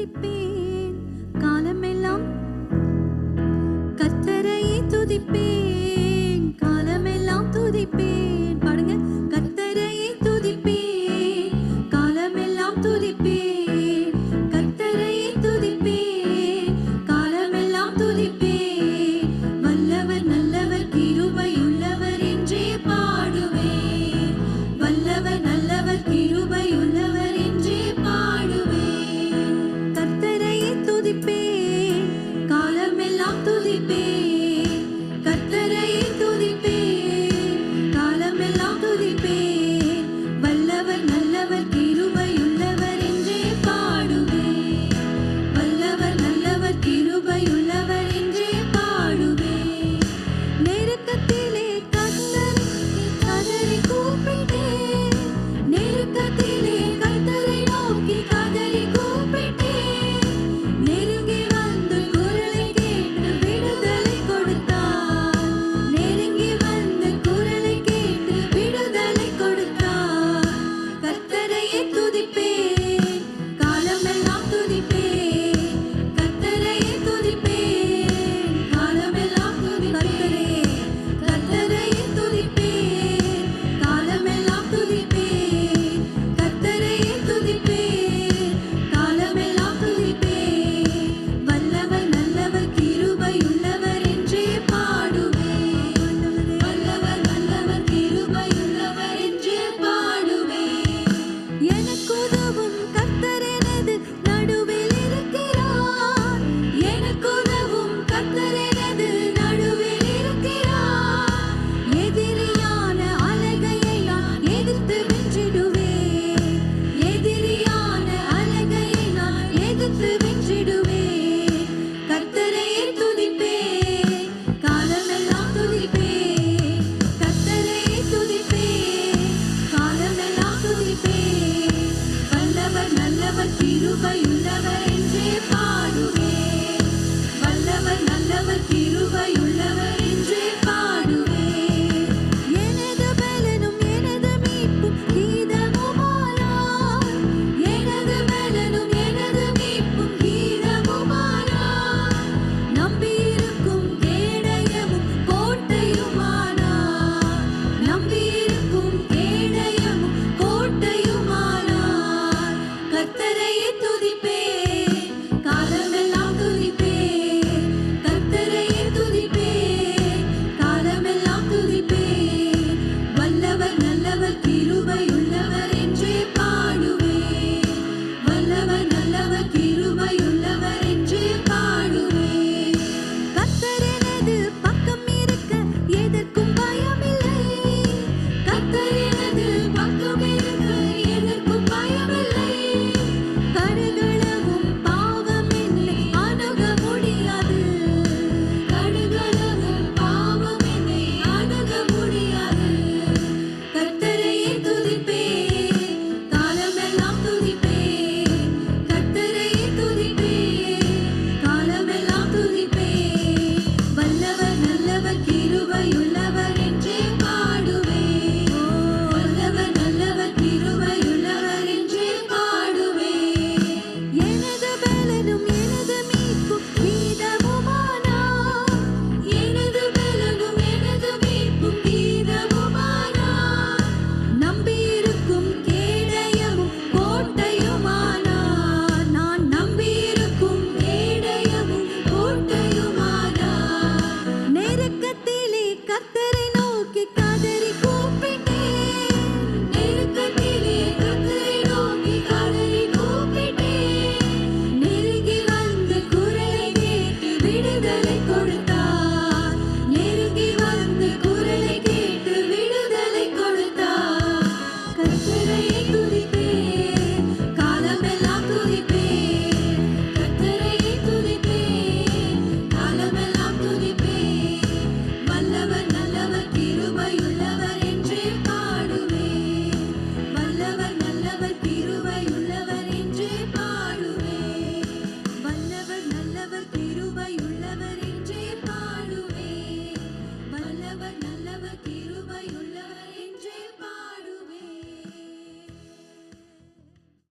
துதிப்பேன் காலமெல்லாம் கத்தரையை துதிப்பேன் காலமெல்லாம் துதிப்பேன் 一路 luar.